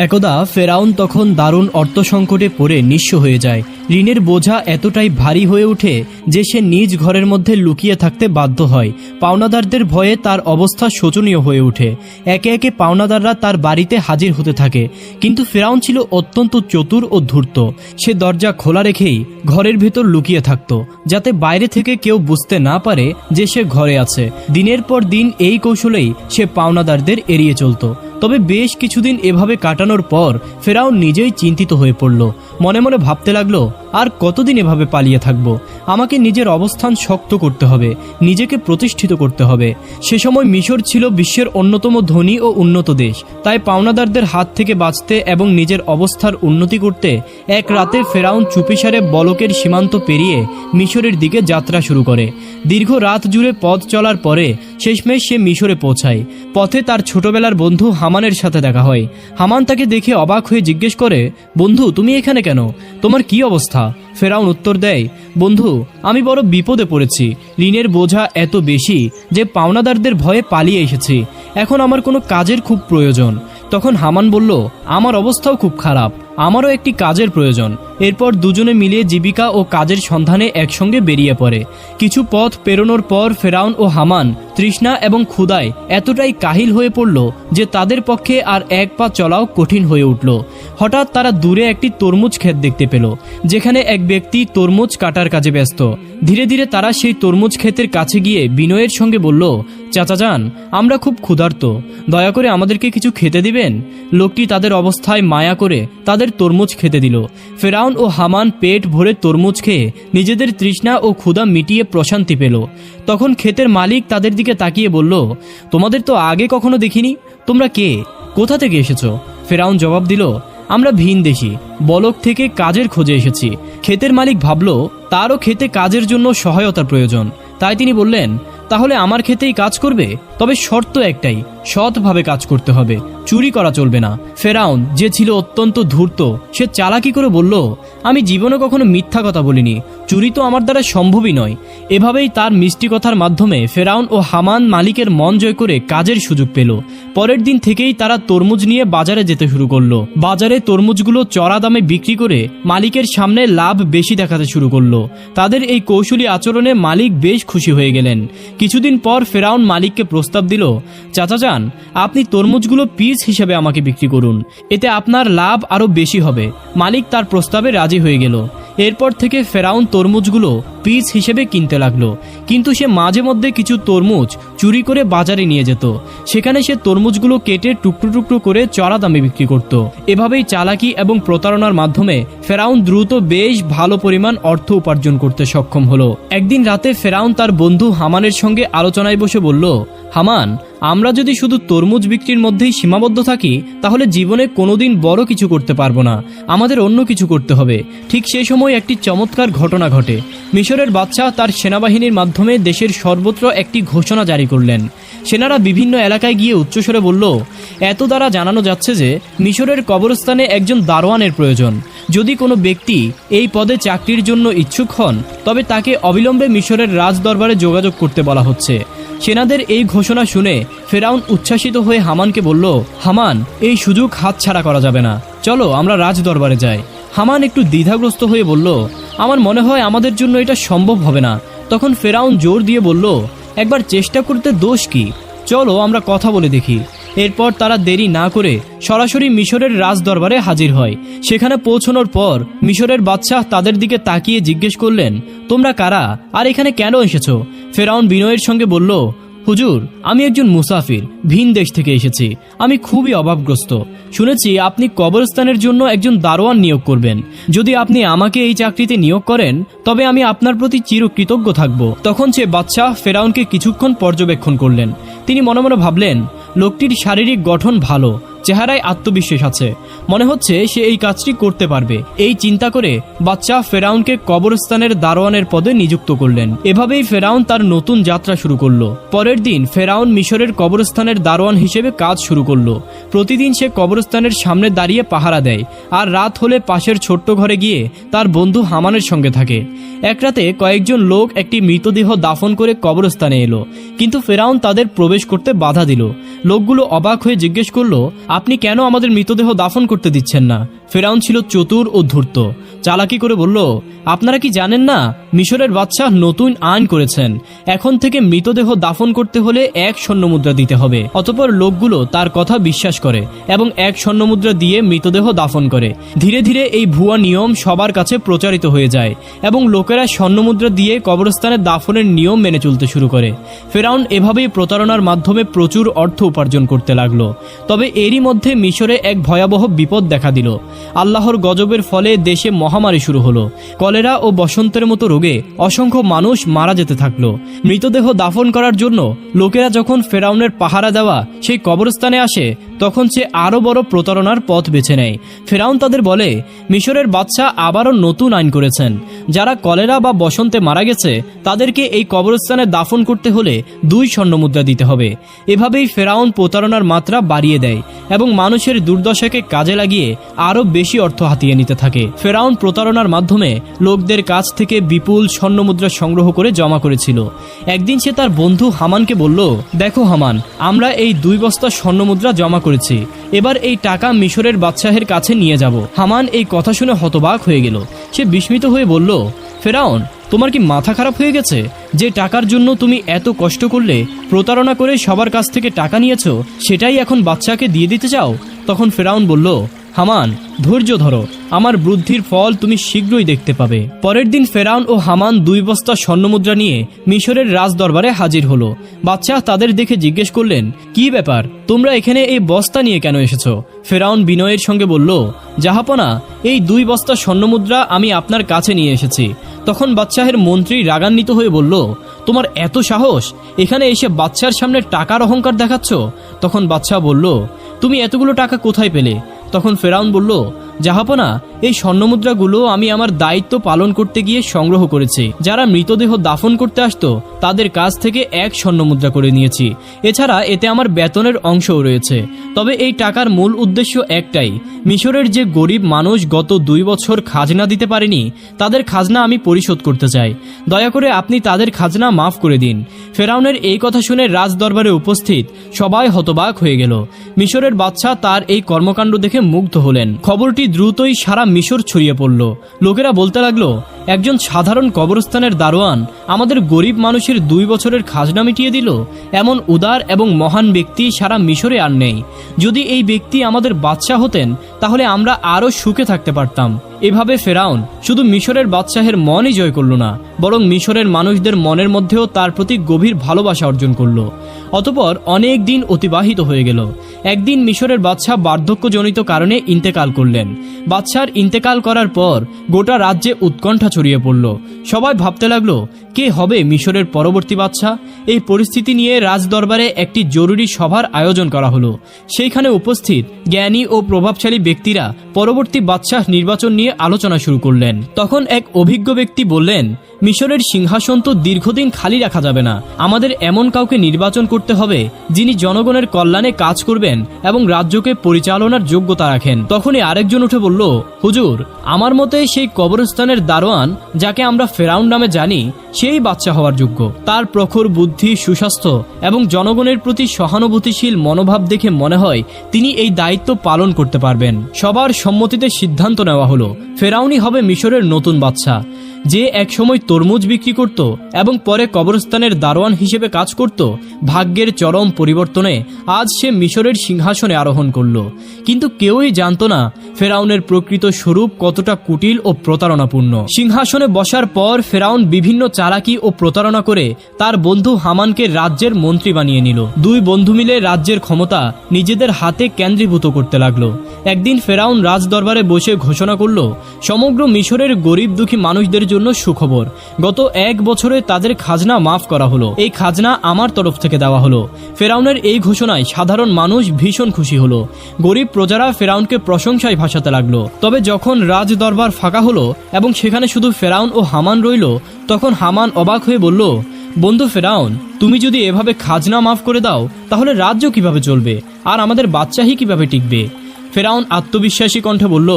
একদা ফেরাউন তখন দারুণ অর্থ সংকটে পড়ে নিঃস্ব হয়ে যায়। ঋণের বোঝা এতটাই ভারী হয়ে ওঠে যে সে নিজ ঘরের মধ্যে লুকিয়ে থাকতে বাধ্য হয়। পাওনাদারদের ভয়ে তার অবস্থা শোচনীয় হয়ে ওঠে। একে একে পাওনাদাররা তার বাড়িতে হাজির হতে থাকে। কিন্তু ফেরাউন ছিল অত্যন্ত চতুর ও ধূর্ত। সে দরজা খোলা রেখেই ঘরের ভেতর লুকিয়ে থাকত, যাতে বাইরে থেকে কেউ বুঝতে না পারে যে সে ঘরে আছে। দিনের পর দিন এই কৌশলেই সে পাওনাদারদের এড়িয়ে চলত। তবে বেশ কিছুদিন এভাবে কাটানোর পর ফেরাউন নিজেই চিন্তিত হয়ে পড়ল। মনে মনে ভাবতে লাগল আর কতদিন এভাবে পালিয়ে থাকব? আমাকে নিজের অবস্থান শক্ত করতে হবে, নিজেকে প্রতিষ্ঠিত করতে হবে। সে সময় মিশর ছিল বিশ্বের অন্যতম ধনী ও উন্নত দেশ। তাই পাওনাদারদের হাত থেকে বাঁচতে এবং নিজের অবস্থার উন্নতি করতে এক রাতে ফেরাউন চুপিসারে বলকের সীমান্ত পেরিয়ে মিশরের দিকে যাত্রা শুরু করে। দীর্ঘ রাত জুড়ে পথ চলার পরে শেষমেশ সে মিশরে পৌঁছায়। পথে তার ছোটবেলার বন্ধু হামানের সাথে দেখা হয়। হামান তাকে দেখে অবাক হয়ে জিজ্ঞেস করে, বন্ধু, তুমি এখানে কেন? তোমার কি অবস্থা? ফেরাউন উত্তর দেয়, বন্ধু, আমি বড় বিপদে পড়েছি। ঋণের বোঝা এত বেশি যে পাওনাদারদের ভয়ে পালিয়ে এসেছি। এখন আমার কোনো কাজের খুব প্রয়োজন। তখন হামান বলল, আমার অবস্থাও খুব খারাপ। আমারও একটি কাজের প্রয়োজন। এরপর দুজনে মিলিয়ে জীবিকা ও কাজের সন্ধানে একসঙ্গে বেরিয়ে পড়ে। কিছু পথ পেরোনোর পর ফেরাউন ও হামান, তৃষ্ণা এবং ক্ষুদায় এতটাই কাহিল হয়ে পড়ল যে তাদের পক্ষে আর এক পা চলাও কঠিন হয়ে উঠল। হঠাৎ তারা দূরে একটি তরমুজ ক্ষেত দেখতে পেল, যেখানে এক ব্যক্তি তরমুজ কাটার কাজে ব্যস্ত। ধীরে ধীরে তারা সেই তরমুজ ক্ষেতের কাছে গিয়ে বিনয়ের সঙ্গে বলল, চাচা যান, আমরা খুব ক্ষুধার্ত। দয়া করে আমাদেরকে কিছু খেতে দিবেন? লোকটি তাদের অবস্থায় মায়া করে তাদের তরমুজ খেতে দিল। ফেরাউন ও হামান পেট ভরে তরমুজ খেয়ে নিজেদের তৃষ্ণা ও ক্ষুধা মিটিয়ে প্রশান্তি পেল। তখন ক্ষেতের মালিক তাদের দিকে তাকিয়ে বলল, তোমাদের তো আগে কখনো দেখিনি? তোমরা কে? কোথা থেকে এসেছ? ফেরাউন জবাব দিল, আমরা ভিন দেশি। বলক থেকে কাজের খোঁজে এসেছি। ক্ষেতের মালিক ভাবল, তারও খেতে কাজের জন্য সহায়তার প্রয়োজন। তাই তিনি বললেন, তাহলে আমার ক্ষেতেই কাজ করবে? তবে শর্ত একটাই সৎভাবে কাজ করতে হবে। চুরি করা চলবে না। ফেরাউন, যে ছিল অত্যন্ত ধূর্ত, সে চালাকি করে বলল, আমি জীবনে কখনো মিথ্যা কথা বলিনি। চুরি তো আমার দ্বারা সম্ভবই নয়। এভাবেই তার মিষ্টি কথার মাধ্যমে ফেরাউন ও হামান মালিকের মন জয় করে কাজের সুযোগ পেল। পরের দিন থেকেই তারা তরমুজ নিয়ে বাজারে যেতে শুরু করল। বাজারে তরমুজগুলো চড়া দামে বিক্রি করে মালিকের সামনে লাভ বেশি দেখাতে শুরু করল। তাদের এই কৌশলী আচরণে মালিক বেশ খুশি হয়ে গেলেন। কিছুদিন পর ফেরাউন মালিককে প্রস্তাব দিল চাচা যান আপনি তরমুজগুলো পিস হিসেবে আমাকে বিক্রি করুন। এতে আপনার লাভ আরও বেশি হবে। মালিক তার প্রস্তাবে রাজি হয়ে গেল। এরপর থেকে ফেরাউন তরমুজগুলো পিস হিসেবে কিনতে লাগল। কিন্তু সে মাঝে মধ্যে কিছু তরমুজ চুরি করে বাজারে নিয়ে যেত। সেখানে সে তরমুজগুলো কেটে টুকরো টুকরো করে চড়া দামে বিক্রি করত। এভাবেই চালাকি এবং প্রতারণার মাধ্যমে ফেরাউন দ্রুত বেশ ভালো পরিমাণ অর্থ উপার্জন করতে সক্ষম হলো। একদিন রাতে ফেরাউন তার বন্ধু হামানের সঙ্গে আলোচনায় বসে বলল, হামান আমরা যদি শুধু তরমুজ বিক্রির মধ্যেই সীমাবদ্ধ থাকি, তাহলে জীবনে কোনোদিন বড় কিছু করতে পারব না। আমাদের অন্য কিছু করতে হবে। ঠিক সেই সময় একটি চমৎকার ঘটনা ঘটে। মিশরের বাচ্চা তার সেনাবাহিনীর মাধ্যমে দেশের সর্বত্র একটি ঘোষণা জারি করলেন। সেনারা বিভিন্ন এলাকায় গিয়ে উচ্চস্বরে বলল, এত দ্বারা জানানো যাচ্ছে যে, মিশরের কবরস্থানে একজন দারোয়ানের প্রয়োজন। যদি কোনো ব্যক্তি এই পদে চাকরির জন্য ইচ্ছুক হন, তবে তাকে অবিলম্বে মিশরের রাজদরবারে যোগাযোগ করতে বলা হচ্ছে। সেনাদের এই ঘোষণা শুনে ফেরাউন উচ্ছ্বাসিত হয়ে হামানকে বলল, হামান, এই সুযোগ হাতছাড়া করা যাবে না। চলো, আমরা রাজ দরবারে যাই। হামান একটু দ্বিধাগ্রস্ত হয়ে বলল, আমার মনে হয় আমাদের জন্য এটা সম্ভব হবে না। তখন ফেরাউন জোর দিয়ে বলল, একবার চেষ্টা করতে দোষ কি? চলো, আমরা কথা বলে দেখি। এরপর তারা দেরি না করে সরাসরি মিশরের রাজ দরবারে হাজির হয়। সেখানে পৌঁছানোর পর মিশরের বাদশাহ তাদের দিকে তাকিয়ে জিজ্ঞেস করলেন, তোমরা কারা? আর এখানে কেন এসেছ? ফেরাউন বিনয়ের সঙ্গে বলল, হুজুর, আমি একজন মুসাফির, ভিন দেশ থেকে এসেছি। আমি খুবই অভাবগ্রস্ত। শুনেছি আপনি কবরস্থানের জন্য একজন দারোয়ান নিয়োগ করবেন। যদি আপনি আমাকে এই চাকরিতে নিয়োগ করেন, তবে আমি আপনার প্রতি চিরকৃতজ্ঞ থাকব। তখন সে বাদশাহ ফেরাউনকে কিছুক্ষণ পর্যবেক্ষণ করলেন। তিনি মনে মনে ভাবলেন লোকটির শারীরিক গঠন ভালো। চেহারায় আত্মবিশ্বাস আছে। মনে হচ্ছে সে এই কাজটি করতে পারবে। এই চিন্তা করে বাচ্চা ফেরাউনকে কবরস্থানের দারোয়ানের পদে নিযুক্ত করলেন। এভাবেই ফেরাউন তার নতুন যাত্রা শুরু করল। পরের দিন ফেরাউন মিশরের কবরস্থানের দারোয়ান হিসেবে কাজ শুরু করল। প্রতিদিন সে কবরস্থানের সামনে দাঁড়িয়ে পাহারা দেয় আর রাত হলে পাশের ছোট্ট ঘরে গিয়ে তার বন্ধু হামানের সঙ্গে থাকে। এক রাতে কয়েকজন লোক একটি মৃতদেহ দাফন করে কবরস্থানে এলো। কিন্তু ফেরাউন তাদের প্রবেশ করতে বাধা দিল। লোকগুলো অবাক হয়ে জিজ্ঞেস করল আপনি কেন আমাদের মৃতদেহ দাফন করতে দিচ্ছেন না? ফেরাউন ছিল চতুর ও ধূর্ত। চালাকি করে বলল, আপনারা কি জানেন না, মিশরের বাদশাহ নতুন আইন করেছেন। এখন থেকে মৃতদেহ দাফন করতে হলে এক স্বর্ণমুদ্রা দিতে হবে। অতপর লোকগুলো তার কথা বিশ্বাস করে এবং এক স্বর্ণমুদ্রা দিয়ে মৃতদেহ দাফন করে। ধীরে ধীরে এই ভুয়া নিয়ম সবার কাছে প্রচারিত হয়ে যায় এবং লোকেরা স্বর্ণমুদ্রা দিয়ে কবরস্থানে দাফনের নিয়ম মেনে চলতে শুরু করে। ফেরাউন এভাবেই প্রতারণার মাধ্যমে প্রচুর অর্থ উপার্জন করতে লাগল। তবে এরই মধ্যে মিশরে এক ভয়াবহ বিপদ দেখা দিল। আল্লাহর গজবের ফলে দেশে মহামারী শুরু হলো। কলেরা ও বসন্তের মতো রোগে অসংখ্য মানুষ মারা যেতে থাকল। মৃতদেহ দাফন করার জন্য লোকেরা যখন ফেরাউনের পাহারা দেওয়া সেই কবরস্থানে আসে, তখন সে আরও বড় প্রতারণার পথ বেছে নেয়। ফেরাউন তাদের বলে, মিশরের বাদশাহ আবারও নতুন আইন করেছেন। যারা কলেরা বা বসন্তে মারা গেছে, তাদেরকে এই কবরস্থানে দাফন করতে হলে দুই স্বর্ণমুদ্রা দিতে হবে। এভাবেই ফেরাউন প্রতারণার মাত্রা বাড়িয়ে দেয়। এবং মানুষের দুর্দশাকে কাজে লাগিয়ে আরও বেশি অর্থ হাতিয়ে নিতে থাকে। ফেরাউন প্রতারণার মাধ্যমে লোকদের কাছ থেকে বিপুল স্বর্ণমুদ্রা সংগ্রহ করে জমা করেছিল। একদিন সে তার বন্ধু হামানকে বলল, দেখো হামান, আমরা এই দুই বস্তা স্বর্ণমুদ্রা জমা করেছি। এবার এই টাকা মিশরের বাদশাহের কাছে নিয়ে যাব। হামান এই কথা শুনে হতবাক হয়ে গেল। সে বিস্মিত হয়ে বলল, ফেরাউন তোমার কি মাথা খারাপ হয়ে গেছে? যে টাকার জন্য তুমি এত কষ্ট করলে, প্রতারণা করে সবার কাছ থেকে টাকা নিয়েছো, সেটাই এখন বাচ্চাকে দিয়ে দিতে চাও? তখন ফেরাউন বলল হামান, ধৈর্য ধরো। আমার বুদ্ধির ফল তুমি শীঘ্রই দেখতে পাবে। পরের দিন ফেরাউন ও হামান দুই বস্তা স্বর্ণমুদ্রা নিয়ে মিশরের রাজ দরবারে হাজির হলো। বাদশাহ তাদের দেখে জিজ্ঞেস করলেন, কি ব্যাপার? তোমরা এখানে এই বস্তা নিয়ে কেন এসেছ? ফেরাউন বিনয়ের সঙ্গে বলল, জাহাপনা, এই দুই বস্তা স্বর্ণমুদ্রা আমি আপনার কাছে নিয়ে এসেছি। তখন বাদশাহের মন্ত্রী রাগান্বিত হয়ে বলল, তোমার এত সাহস? এখানে এসে বাচ্চার সামনে টাকার অহংকার দেখাচ্ছ? তখন বাদশাহ বলল, তুমি এতগুলো টাকা কোথায় পেলে? তখন ফেরাউন বলল জাহাপনা এই স্বর্ণমুদ্রাগুলো আমি আমার দায়িত্ব পালন করতে গিয়ে সংগ্রহ করেছি। যারা মৃতদেহ দাফন করতে আসতো, তাদের কাছ থেকে এক স্বর্ণমুদ্রা করে নিয়েছি। এছাড়া এতে আমার বেতনের অংশও রয়েছে। তবে এই টাকার মূল উদ্দেশ্য একটাই। মিশরের যে গরিব মানুষ গত দুই বছর খাজনা দিতে পারেনি, তাদের খাজনা আমি পরিশোধ করতে চাই। দয়া করে আপনি তাদের খাজনা মাফ করে দিন। ফেরাউনের এই কথা শুনে রাজ দরবারে উপস্থিত সবাই হতবাক হয়ে গেল। মিশরের বাদশাহ তার এই কর্মকাণ্ড দেখে মুগ্ধ হলেন। খবরটি দ্রুতই সারা মিশর ছড়িয়ে পড়ল। লোকেরা বলতে লাগল একজন সাধারণ কবরস্থানের দারোয়ান আমাদের গরিব মানুষের দুই বছরের খাজনা মিটিয়ে দিল। এমন উদার এবং মহান ব্যক্তি সারা মিশরে আর নেই। যদি এই ব্যক্তি আমাদের বাদশাহ হতেন, তাহলে আমরা আরও সুখে থাকতে পারতাম। এভাবে ফেরাউন শুধু মিশরের বাদশাহের মনই জয় করল না, বরং মিশরের মানুষদের মনের মধ্যেও তার প্রতি গভীর ভালোবাসা অর্জন করল। অতপর অনেক দিন অতিবাহিত হয়ে গেল। একদিন মিশরের বাদশাহ বার্ধক্যজনিত কারণে ইন্তেকাল করলেন। বাদশার ইন্তেকাল করার পর গোটা রাজ্যে উৎকণ্ঠা ছড়িয়ে পড়ল। সবাই ভাবতে লাগল কে হবে মিশরের পরবর্তী বাদশাহ? এই পরিস্থিতি নিয়ে রাজদরবারে একটি জরুরি সভার আয়োজন করা হলো। সেইখানে উপস্থিত জ্ঞানী ও প্রভাবশালী ব্যক্তিরা পরবর্তী বাদশাহ নির্বাচন নিয়ে আলোচনা শুরু করলেন। তখন এক অভিজ্ঞ ব্যক্তি বললেন, মিশরের সিংহাসন তো দীর্ঘদিন খালি রাখা যাবে না। আমাদের এমন কাউকে নির্বাচন করতে হবে যিনি জনগণের কল্যাণে কাজ করবেন এবং রাজ্যকে পরিচালনার যোগ্যতা রাখেন। তখনই আরেকজন উঠে বলল, হুজুর, আমার মতে সেই কবরস্থানের দারোয়ান, যাকে আমরা ফেরাউন নামে জানি সেই বাচ্চা হওয়ার যোগ্য। তার প্রখর বুদ্ধি, সুস্বাস্থ্য এবং জনগণের প্রতি সহানুভূতিশীল মনোভাব দেখে মনে হয় তিনি এই দায়িত্ব পালন করতে পারবেন। সবার সম্মতিতে সিদ্ধান্ত নেওয়া হলো। ফেরাউনি হবে মিশরের নতুন বাচ্চা। যে একসময় তরমুজ বিক্রি করত এবং পরে কবরস্থানের দারোয়ান হিসেবে কাজ করত, ভাগ্যের চরম পরিবর্তনে আজ সে মিশরের সিংহাসনে আরোহণ করল। কিন্তু কেউই জানত না ফেরাউনের প্রকৃত স্বরূপ কতটা কুটিল ও প্রতারণাপূর্ণ। সিংহাসনে বসার পর ফেরাউন বিভিন্ন চালাকি ও প্রতারণা করে তার বন্ধু হামানকে রাজ্যের মন্ত্রী বানিয়ে নিল। দুই বন্ধু মিলে রাজ্যের ক্ষমতা নিজেদের হাতে কেন্দ্রীভূত করতে লাগল। একদিন ফেরাউন রাজ দরবারে বসে ঘোষণা করল, সমগ্র মিশরের গরিব দুঃখী মানুষদের জন্য সুখবর। গত এক বছরে তাদের খাজনা মাফ করা হলো। এই খাজনা আমার তরফ থেকে দেওয়া হলো। ফেরাউনের এই ঘোষণায় সাধারণ মানুষ ভীষণ খুশি হলো। গরিব প্রজারা ফেরাউনকে প্রশংসায় ভাসাতে লাগল। তবে যখন রাজ দরবার ফাঁকা হলো এবং সেখানে শুধু ফেরাউন ও হামান রইল, তখন হামান অবাক হয়ে বলল, বন্ধু ফেরাউন, তুমি যদি এভাবে খাজনা মাফ করে দাও, তাহলে রাজ্য কীভাবে চলবে? আর আমাদের বাচ্চাহি কীভাবে টিকবে? ফেরাউন আত্মবিশ্বাসী কণ্ঠে বলল,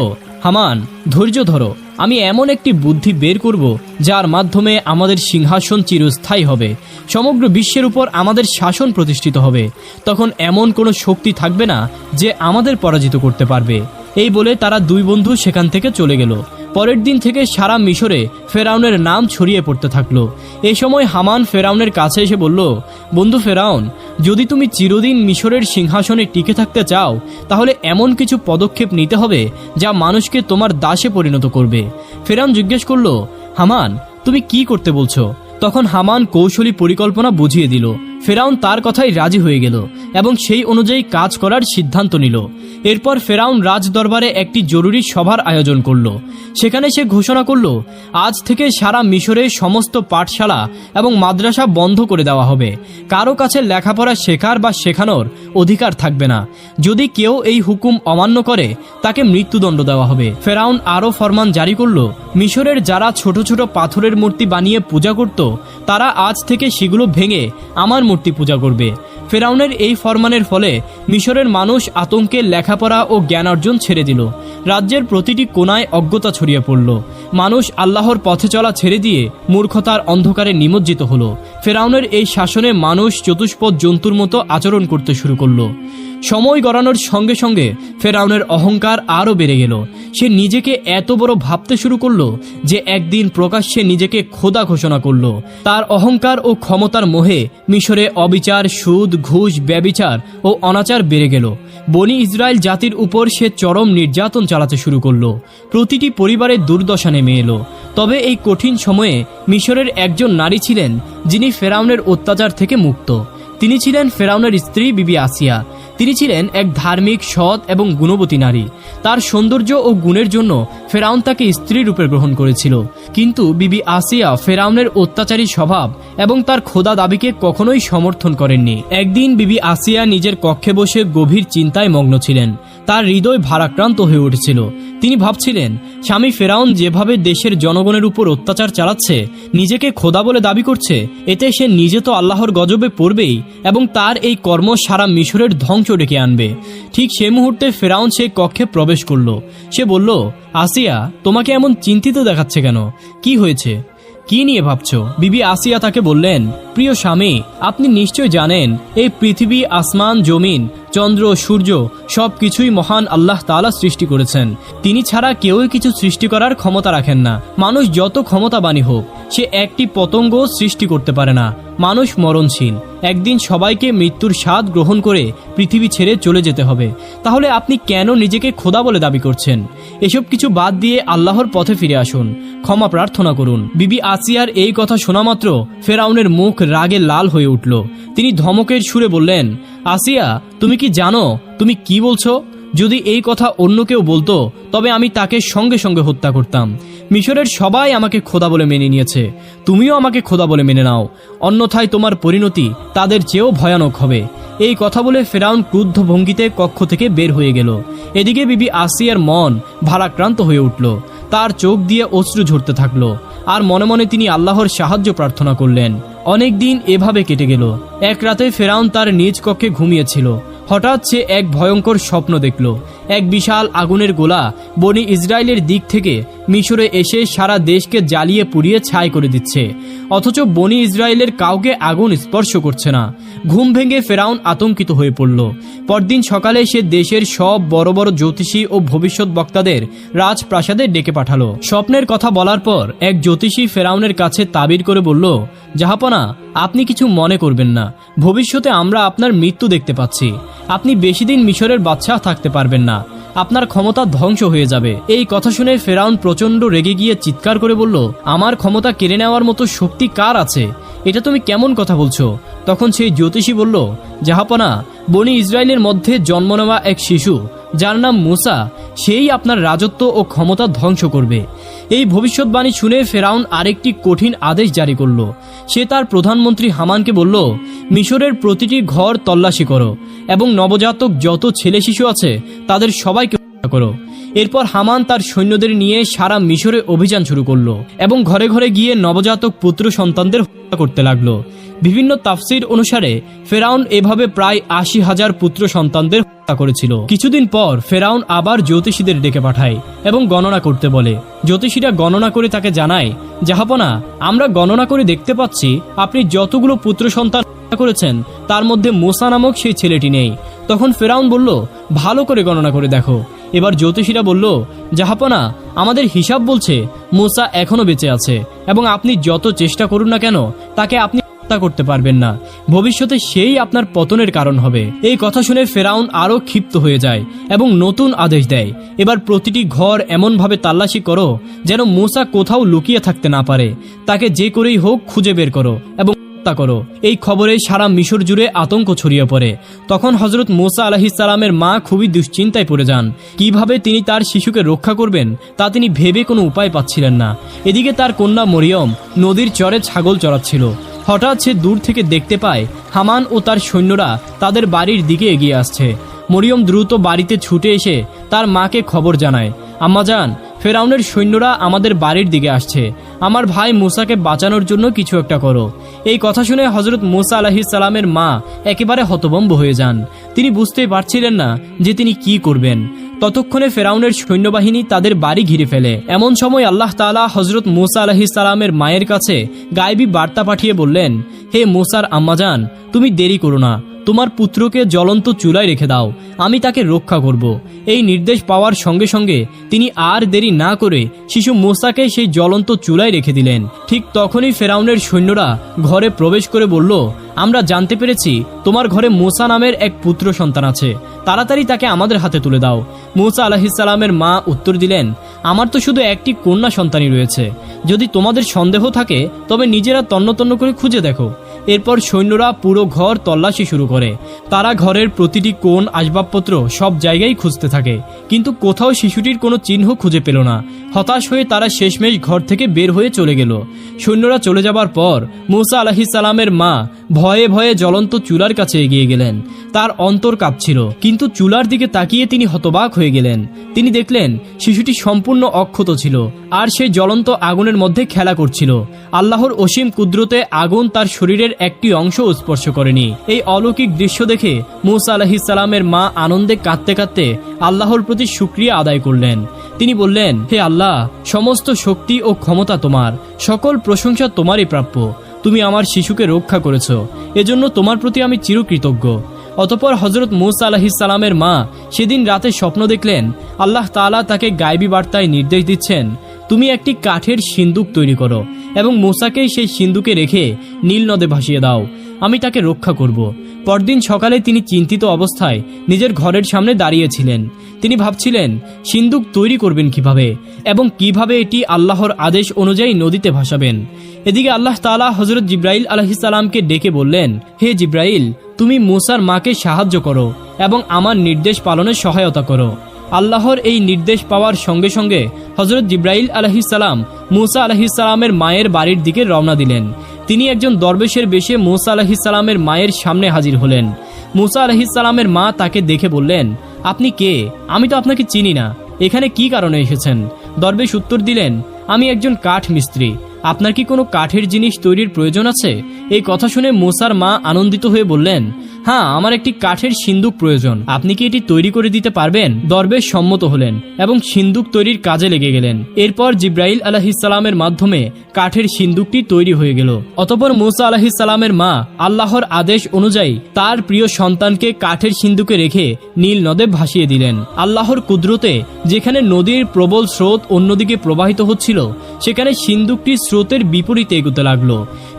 হামান, ধৈর্য ধরো। আমি এমন একটি বুদ্ধি বের করব, যার মাধ্যমে আমাদের সিংহাসন চিরস্থায়ী হবে। সমগ্র বিশ্বের উপর আমাদের শাসন প্রতিষ্ঠিত হবে। তখন এমন কোনো শক্তি থাকবে না, যে আমাদের পরাজিত করতে পারবে। এই বলে তারা দুই বন্ধু সেখান থেকে চলে গেল। পরের দিন থেকে সারা মিশরে ফেরাউনের নাম ছড়িয়ে পড়তে থাকল। এই সময় হামান ফেরাউনের কাছে এসে বলল, বন্ধু ফেরাউন, যদি তুমি চিরদিন মিশরের সিংহাসনে টিকে থাকতে চাও, তাহলে এমন কিছু পদক্ষেপ নিতে হবে যা মানুষকে তোমার দাসে পরিণত করবে। ফেরাউন জিজ্ঞেস করল, হামান, তুমি কি করতে বলছো? তখন হামান কৌশলী পরিকল্পনা বুঝিয়ে দিল ফেরাউন তার কথাই রাজি হয়ে গেল এবং সেই অনুযায়ী কাজ করার সিদ্ধান্ত নিল। এরপর ফেরাউন রাজ দরবারে একটি জরুরি সভার আয়োজন করল। সেখানে সে ঘোষণা করল, আজ থেকে সারা মিশরে সমস্ত পাঠশালা এবং মাদ্রাসা বন্ধ করে দেওয়া হবে। কারও কাছে লেখাপড়া শেখার বা শেখানোর অধিকার থাকবে না। যদি কেউ এই হুকুম অমান্য করে, তাকে মৃত্যুদণ্ড দেওয়া হবে। ফেরাউন আরও ফরমান জারি করল, মিশরের যারা ছোট ছোট পাথরের মূর্তি বানিয়ে পূজা করত, তারা আজ থেকে সেগুলো ভেঙে আমার মূর্তি পূজা করবে। ফেরাউনের এই ফরমানের ফলে মিশরের মানুষ আতঙ্কে লেখাপড়া ও জ্ঞান অর্জন ছেড়ে দিল। রাজ্যের প্রতিটি কোনায় অজ্ঞতা ছড়িয়ে পড়ল। মানুষ আল্লাহর পথে চলা ছেড়ে দিয়ে মূর্খতার অন্ধকারে নিমজ্জিত হলো। ফেরাউনের এই শাসনে মানুষ চতুষ্পদ জন্তুর মতো আচরণ করতে শুরু করল। সময় গড়ানোর সঙ্গে সঙ্গে ফেরাউনের অহংকার আরও বেড়ে গেল। সে নিজেকে এত বড় ভাবতে শুরু করল যে একদিন প্রকাশ্যে নিজেকে খোদা ঘোষণা করল। তার অহংকার ও ক্ষমতার মোহে মিশরে অবিচার, সুদ, ঘুষ, ব্যবিচার ও অনাচার বেড়ে গেল। বনি ইসরায়েল জাতির উপর সে চরম নির্যাতন চালাতে শুরু করল। প্রতিটি পরিবারের দুর্দশা নেমে এলো। তবে এই কঠিন সময়ে মিশরের একজন নারী ছিলেন যিনি ফেরাউনের অত্যাচার থেকে মুক্ত। তিনি ছিলেন ফেরাউনের স্ত্রী বিবি আসিয়া। তিনি ছিলেন এক ধার্মিক, সৎ এবং গুণবতী নারী। তার সৌন্দর্য ও গুণের জন্য ফেরাউন তাকে স্ত্রী রূপে গ্রহণ করেছিল। কিন্তু বিবি আসিয়া ফেরাউনের অত্যাচারী স্বভাব এবং তার খোদা দাবিকে কখনোই সমর্থন করেননি। একদিন বিবি আসিয়া নিজের কক্ষে বসে গভীর চিন্তায় মগ্ন ছিলেন। তার হৃদয় ভারাক্রান্ত হয়ে উঠেছিল। তিনি ভাবছিলেন, স্বামী ফেরাউন যেভাবে দেশের জনগণের উপর অত্যাচার চালাচ্ছে, নিজেকে খোদা বলে দাবি করছে, এতে সে নিজে তো আল্লাহর গজবে পড়বেই এবং তার এই কর্ম সারা মিশরের ধ্বংস ডেকে আনবে। ঠিক সে মুহূর্তে ফেরাউন সে কক্ষে প্রবেশ করল। সে বলল, আসিয়া, তোমাকে এমন চিন্তিত দেখাচ্ছে কেন? কি হয়েছে? কি নিয়ে ভাবছ? বিবি আসিয়া তাকে বললেন, প্রিয় স্বামী, আপনি নিশ্চয় জানেন, এই পৃথিবী, আসমান, জমিন চন্দ্র সূর্য সব কিছুই মহান আল্লাহ তাআলা সৃষ্টি করেছেন। তিনি ছাড়া কেউই কিছু সৃষ্টি করার ক্ষমতা রাখেন না। মানুষ যত ক্ষমতাবাণী হোক, সে একটি পতঙ্গ সৃষ্টি করতে পারে না। মানুষ মরণশীল। একদিন সবাইকে মৃত্যুর স্বাদ গ্রহণ করে পৃথিবী ছেড়ে চলে যেতে হবে। তাহলে আপনি কেন নিজেকে খোদা বলে দাবি করছেন? এসব কিছু বাদ দিয়ে আল্লাহর পথে ফিরে আসুন। ক্ষমা প্রার্থনা করুন। বিবি আসিয়ার এই কথা শোনা মাত্র ফেরাউনের মুখ রাগে লাল হয়ে উঠল। তিনি ধমকের সুরে বললেন আসিয়া, তুমি কি জানো, তুমি কি বলছো? যদি এই কথা অন্য কেউ বলতো, তবে আমি তাকে সঙ্গে সঙ্গে হত্যা করতাম। মিশরের সবাই আমাকে খোদা বলে মেনে নিয়েছে। তুমিও আমাকে খোদা বলে মেনে নাও। অন্যথায় তোমার পরিণতি তাদের চেয়েও ভয়ানক হবে। এই কথা বলে ফেরাউন ক্রুদ্ধ ভঙ্গিতে কক্ষ থেকে বের হয়ে গেল। এদিকে বিবি আসিয়ার মন ভারাক্রান্ত হয়ে উঠল। তার চোখ দিয়ে অশ্রু ঝরতে থাকল। আর মনে মনে তিনি আল্লাহর সাহায্য প্রার্থনা করলেন। অনেক দিন এভাবে কেটে গেল। এক রাতে ফেরাউন তার নিজ কক্ষে ঘুমিয়েছিল। হঠাৎ সে এক ভয়ঙ্কর স্বপ্ন দেখল। এক বিশাল আগুনের গোলা বনি ইসরায়েলের দিক থেকে মিশরে এসে সারা দেশকে জ্বালিয়ে পুড়িয়ে ছাই করে দিচ্ছে। অথচ বনি ইসরায়েলের কাউকে আগুন স্পর্শ করছে না। ঘুম ভেঙে ফেরাউন আতঙ্কিত হয়ে পড়ল। পরদিন সকালে সে দেশের সব বড় বড় জ্যোতিষী ও ভবিষ্যৎ বক্তাদের রাজপ্রাসাদে ডেকে পাঠালো। স্বপ্নের কথা বলার পর এক জ্যোতিষী ফেরাউনের কাছে তাবির করে বলল, জাহাপনা, আপনি কিছু মনে করবেন না। ভবিষ্যতে আমরা আপনার মৃত্যু দেখতে পাচ্ছি। আপনি বেশি দিন মিশরের বাচ্চা থাকতে পারবেন না। আপনার ক্ষমতা ধ্বংস হয়ে যাবে। এই কথা শুনে ফেরাউন প্রচণ্ড রেগে গিয়ে চিৎকার করে বলল, আমার ক্ষমতা কেড়ে নেওয়ার মতো শক্তি কার আছে? এটা তুমি কেমন কথা বলছো? তখন সেই জ্যোতিষী বলল, জাহাপনা বনি ইসরায়েলের মধ্যে জন্ম নেওয়া এক শিশু, যার নাম মুসা, সেই আপনার রাজত্ব ও ক্ষমতা ধ্বংস করবে। এই ভবিষ্যৎবাণী শুনে ফেরাউন আরেকটি কঠিন আদেশ জারি করল। সে তার প্রধানমন্ত্রী হামানকে বলল, মিশরের প্রতিটি ঘর তল্লাশি করো এবং নবজাতক যত ছেলে শিশু আছে, তাদের সবাইকে করো। এরপর হামান তার সৈন্যদের নিয়ে সারা মিশরে অভিযান শুরু করল এবং ঘরে ঘরে গিয়ে নবজাতক পুত্র সন্তানদের হত্যা করতে লাগল। বিভিন্ন তাফসির অনুসারে ফেরাউন এভাবে প্রায় আশি হাজার পুত্র সন্তানদের হত্যা করেছিল। কিছুদিন পর ফেরাউন আবার জ্যোতিষীদের ডেকে পাঠায় এবং গণনা করতে বলে। জ্যোতিষীরা গণনা করে তাকে জানায়, জাহাপনা, আমরা গণনা করে দেখতে পাচ্ছি আপনি যতগুলো পুত্র সন্তান হত্যা করেছেন, তার মধ্যে মোসা নামক সেই ছেলেটি নেই। তখন ফেরাউন বলল, ভালো করে গণনা করে দেখো। এবার জ্যোতিষীরা বলল, জাহাপনা, আমাদের হিসাব বলছে মোসা এখনও বেঁচে আছে এবং আপনি যত চেষ্টা করুন না কেন, তাকে আপনি হত্যা করতে পারবেন না। ভবিষ্যতে সেই আপনার পতনের কারণ হবে এই কথা শুনে ফেরাউন আরও ক্ষিপ্ত হয়ে যায় এবং নতুন আদেশ দেয়। এবার প্রতিটি ঘর এমনভাবে তাল্লাশি করো যেন মোসা কোথাও লুকিয়ে থাকতে না পারে। তাকে যে করেই হোক খুঁজে বের করো এবং হত্যা করো। এই খবরে সারা মিশর জুড়ে আতঙ্ক ছড়িয়ে পড়ে। তখন হজরত মোসা আলাহিসাল্লামের মা খুবই দুশ্চিন্তায় পড়ে যান। কীভাবে তিনি তার শিশুকে রক্ষা করবেন, তা তিনি ভেবে কোনো উপায় পাচ্ছিলেন না। এদিকে তার কন্যা মরিয়ম নদীর চরে ছাগল চড়াচ্ছিল। হঠাৎ সে দূর থেকে দেখতে পায়, হামান ও তার সৈন্যরা তাদের বাড়ির দিকে এগিয়ে আসছে। মরিয়ম দ্রুত বাড়িতে ছুটে এসে তার মাকে খবর জানায় আম্মাজান ফেরাউনের সৈন্যরা আমাদের বাড়ির দিকে আসছে। আমার ভাই মুসাকে বাঁচানোর জন্য কিছু একটা করো। এই কথা শুনে হজরত মুসা আলাহিস সালামের মা একেবারে হতভম্ব হয়ে যান। তিনি বুঝতেই পারছিলেন না যে তিনি কি করবেন। ততক্ষণে ফেরাউনের সৈন্যবাহিনী তাদের বাড়ি ঘিরে ফেলে। এমন সময় আল্লাহ তাআলা হজরত মুসা আলাহিস সালামের মায়ের কাছে গায়েবী বার্তা পাঠিয়ে বললেন, হে মুসার আম্মাজান, তুমি দেরি করো না। তোমার পুত্রকে জ্বলন্ত চুলায় রেখে দাও, আমি তাকে রক্ষা করব। এই নির্দেশ পাওয়ার সঙ্গে সঙ্গে তিনি আর দেরি না করে শিশু মোসাকে সেই জ্বলন্ত চুলায় রেখে দিলেন। ঠিক তখনই ফেরাউনের সৈন্যরা ঘরে প্রবেশ করে বলল, আমরা জানতে পেরেছি তোমার ঘরে মোসা নামের এক পুত্র সন্তান আছে। তাড়াতাড়ি তাকে আমাদের হাতে তুলে দাও। মুসা আলাহিসাল্লামের মা উত্তর দিলেন, আমার তো শুধু একটি কন্যা সন্তানই রয়েছে। যদি তোমাদের সন্দেহ থাকে, তবে নিজেরা তন্ন তন্ন করে খুঁজে দেখো। এরপর সৈন্যরা পুরো ঘর তল্লাশি শুরু করে। তারা ঘরের প্রতিটি কোণ, আসবাবপত্র সব জায়গায় খুঁজতে থাকে। কিন্তু কোথাও শিশুটির কোনো চিহ্ন খুঁজে পেল না। হতাশ হয়ে তারা শেষমেশ ঘর থেকে বের হয়ে চলে গেল। সৈন্যরা চলে যাবার পর মুসা আলাহিসাল্লামের মা ভয়ে ভয়ে জ্বলন্ত চুলার কাছে এগিয়ে গেলেন। তার অন্তর কাঁপছিল, কিন্তু চুলার দিকে তাকিয়ে তিনি হতবাক হয়ে গেলেন। তিনি দেখলেন, শিশুটি সম্পূর্ণ অক্ষত ছিল। আর সেই জ্বলন্ত আগুনের মধ্যে খেলা করছিল। আল্লাহর অসীম কুদরতে আগুন তার শরীরের একটি অংশ স্পর্শ করেনি। এই অলৌকিক দৃশ্য দেখে মুসা আলাহিসাল্লামের মা আনন্দে কাঁদতে কাঁদতে আল্লাহর প্রতি সুক্রিয়া আদায় করলেন। তিনি বললেন, হে আল্লাহ, সমস্ত শক্তি ও ক্ষমতা তোমার। সকল প্রশংসা তোমারই প্রাপ্য। তুমি আমার শিশুকে রক্ষা করেছ। এজন্য তোমার প্রতি আমি চিরকৃতজ্ঞ। অতপর হজরত মুসা আলাহিসাল্লামের মা সেদিন রাতে স্বপ্ন দেখলেন, আল্লাহ তাআলা তাকে গায়বী বার্তায় নির্দেশ দিচ্ছেন তুমি একটি কাঠের সিন্দুক তৈরি করো এবং মুসাকেই সেই সিন্দুকে রেখে নীল নদে ভাসিয়ে দাও। আমি তাকে রক্ষা করব। পরদিন সকালে তিনি চিন্তিত অবস্থায় নিজের ঘরের সামনে দাঁড়িয়েছিলেন। তিনি ভাবছিলেন, সিন্দুক তৈরি করবেন কীভাবে এবং কীভাবে এটি আল্লাহর আদেশ অনুযায়ী নদীতে ভাসাবেন। এদিকে আল্লাহ তাআলা হজরত জিব্রাইল আলহিসাল্লামকে ডেকে বললেন, হে জিব্রাইল, তুমি মোসার মাকে সাহায্য করো এবং আমার নির্দেশ পালনে সহায়তা করো। আল্লাহর এই নির্দেশ পাওয়ার সঙ্গে সঙ্গে হজরত জিব্রাইল আলহিসাল্লাম মুসা আলহিসাল্লামের মায়ের বাড়ির দিকে রওনা দিলেন। তিনি একজন দরবেশের বেশে মুসা আলহিসাল্লামের মায়ের সামনে হাজির হলেন। মুসা আলহিসাল্লামের মা তাকে দেখে বললেন, আপনি কে? আমি তো আপনাকে চিনি না। এখানে কি কারণে এসেছেন? দরবেশ উত্তর দিলেন, আমি একজন কাঠ মিস্ত্রি। আপনার কি কোনো কাঠের জিনিস তৈরির প্রয়োজন আছে? এই কথা শুনে মোসার মা আনন্দিত হয়ে বললেন হ্যাঁ আমার একটি কাঠের সিন্দুক প্রয়োজন। আপনি কি এটি তৈরি করে দিতে পারবেন? দরবেশ সম্মত হলেন এবং সিন্দুক তৈরির কাজে লেগে গেলেন। এরপর জিব্রাইল আলাহিসাল্লামের মাধ্যমে কাঠের সিন্দুকটি তৈরি হয়ে গেল। অতপর মুসা আলাহিসাল্লামের মা আল্লাহর আদেশ অনুযায়ী তার প্রিয় সন্তানকে কাঠের সিন্দুকে রেখে নীল নদে ভাসিয়ে দিলেন। আল্লাহর কুদরতে যেখানে নদীর প্রবল স্রোত অন্যদিকে প্রবাহিত হচ্ছিল, সেখানে সিন্দুকটি স্রোতের বিপরীতে এগোতে লাগল।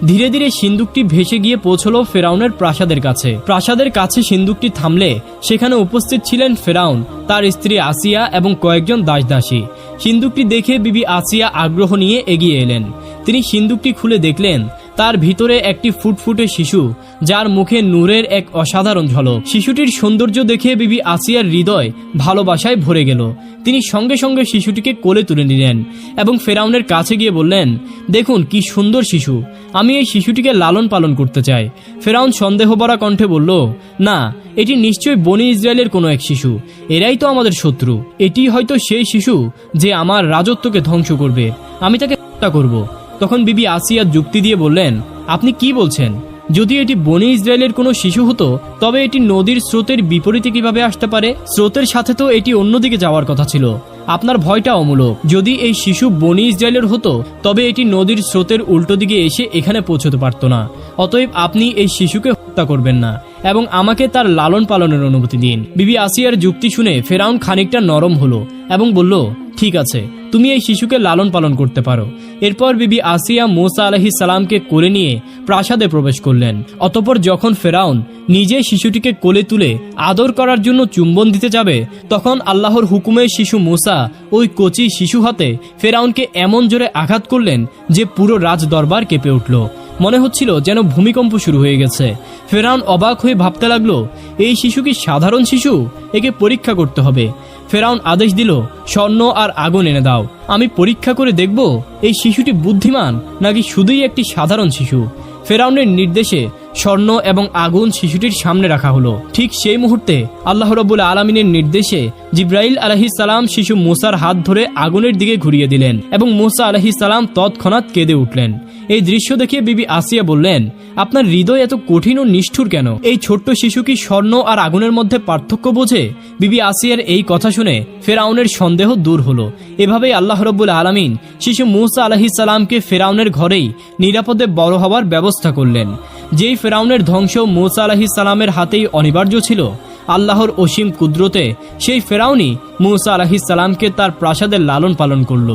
ধীরে ধীরে সিন্দুকটি ভেসে গিয়ে পৌঁছলো ফেরাউনের প্রাসাদের কাছে। প্রাসাদের কাছে সিন্দুকটি থামলে সেখানে উপস্থিত ছিলেন ফেরাউন, তার স্ত্রী আসিয়া এবং কয়েকজন দাসদাসী। সিন্দুকটি দেখে বিবি আসিয়া আগ্রহ নিয়ে এগিয়ে এলেন। তিনি সিন্দুকটি খুলে দেখলেন তার ভিতরে একটি ফুটফুটে শিশু, যার মুখে নূরের এক অসাধারণ ঝলক। শিশুটির সৌন্দর্য দেখে বিবি আসিয়ার হৃদয় ভালোবাসায় ভরে গেল। তিনি সঙ্গে সঙ্গে শিশুটিকে কোলে তুলে নিলেন এবং ফেরাউনের কাছে গিয়ে বললেন, দেখুন, কি সুন্দর শিশু। আমি এই শিশুটিকে লালন পালন করতে চাই। ফেরাউন সন্দেহভরা কণ্ঠে বলল, না, এটি নিশ্চয়ই বনি ইসরায়েলের কোনো এক শিশু। এরাই তো আমাদের শত্রু। এটি হয়তো সেই শিশু যে আমার রাজত্বকে ধ্বংস করবে। আমি তাকে হত্যা করব। তখন বিবি আসিয়া যুক্তি দিয়ে বললেন, আপনি কি বলছেন? যদি এটি বনি ইসরায়েলের কোনো শিশু হতো, তবে এটি নদীর স্রোতের বিপরীতে কীভাবে আসতে পারে? স্রোতের সাথে তো এটি অন্যদিকে যাওয়ার কথা ছিল। আপনার ভয়টা অমূলক। যদি এই শিশু বনি ইসরায়েলের হতো, তবে এটি নদীর স্রোতের উল্টো দিকে এসে এখানে পৌঁছতে পারত না। অতএব আপনি এই শিশুকে হত্যা করবেন না। এবং আমাকে তার লালন পালনের অনুমতি দিন। বিবি আসিয়ার যুক্তি শুনে ফেরাউন খানিকটা নরম হলো এবং বলল, ঠিক আছে, তুমি এই শিশুকে লালন পালন করতে পারো। এরপর বিবি আসিয়া মোসা আলহি সালামকে কোলে নিয়ে প্রাসাদে প্রবেশ করলেন। অতপর যখন ফেরাউন নিজে শিশুটিকে কোলে তুলে আদর করার জন্য চুম্বন দিতে যাবে, তখন আল্লাহর হুকুমে শিশু মোসা ওই কচি শিশু হাতে ফেরাউনকে এমন জোরে আঘাত করলেন যে পুরো রাজ দরবার কেঁপে উঠল। মনে হচ্ছিল যেন ভূমিকম্প শুরু হয়ে গেছে। ফেরাউন অবাক হয়ে ভাবতে লাগল, এই শিশু কি সাধারণ শিশু? একে পরীক্ষা করতে হবে। ফেরাউন আদেশ দিল, স্বর্ণ আর আগুন এনে দাও। আমি পরীক্ষা করে দেখব, এই শিশুটি বুদ্ধিমান নাকি শুধুই একটি সাধারণ শিশু। ফেরাউনের নির্দেশে স্বর্ণ এবং আগুন শিশুটির সামনে রাখা হলো। ঠিক সেই মুহূর্তে আল্লাহ রবুল আলমিনের নির্দেশে জিব্রাইল আলহি সালাম শিশু মোসার হাত ধরে আগুনের দিকে ঘুরিয়ে দিলেন এবং মোসা আলহি সালাম তৎক্ষণাৎ কেঁদে উঠলেন। এই দৃশ্য দেখে বিবি আসিয়া বললেন, আপনার হৃদয় এত কঠিন ও নিষ্ঠুর কেন? এই ছোট্ট শিশু কি স্বর্ণ আর আগুনের মধ্যে পার্থক্য বোঝে? বিবি আসিয়ার এই কথা শুনে ফেরাউনের সন্দেহ দূর হলো। এভাবেই আল্লাহ রব্বুল আলমিন শিশু মুসা আলহি সালামকে ফেরাউনের ঘরেই নিরাপদে বড় হওয়ার ব্যবস্থা করলেন। যেই ফেরাউনের ধ্বংস মোসা আলহি সালামের হাতেই অনিবার্য ছিল, আল্লাহর অসীম কুদরতে সেই ফেরাউনি মৌসা আলহি সালামকে তার প্রাসাদের লালন পালন করল।